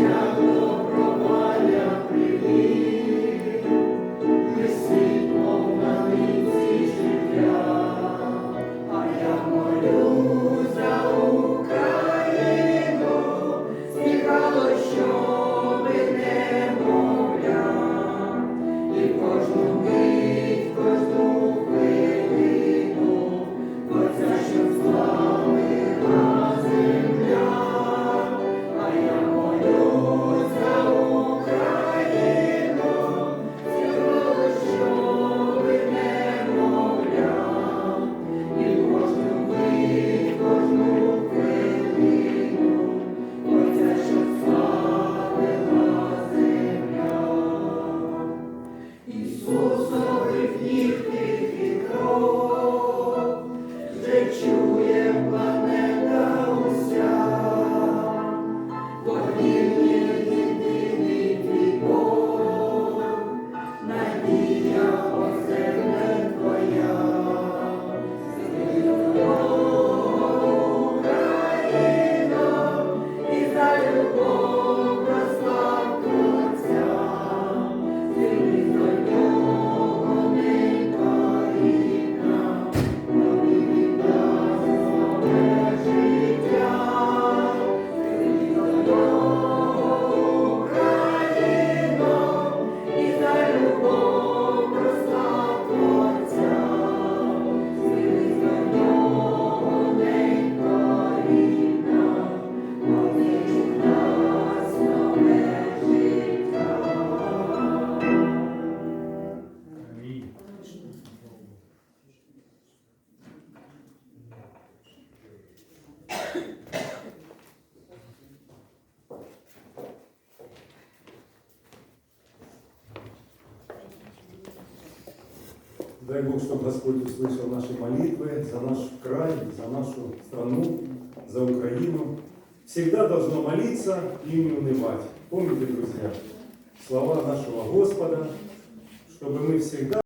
Yeah. Дай Бог, чтобы Господь услышал наши молитвы за наш край, за нашу страну, за Украину. Всегда должно молиться и не унывать. Помните, друзья, слова нашего Господа, чтобы мы всегда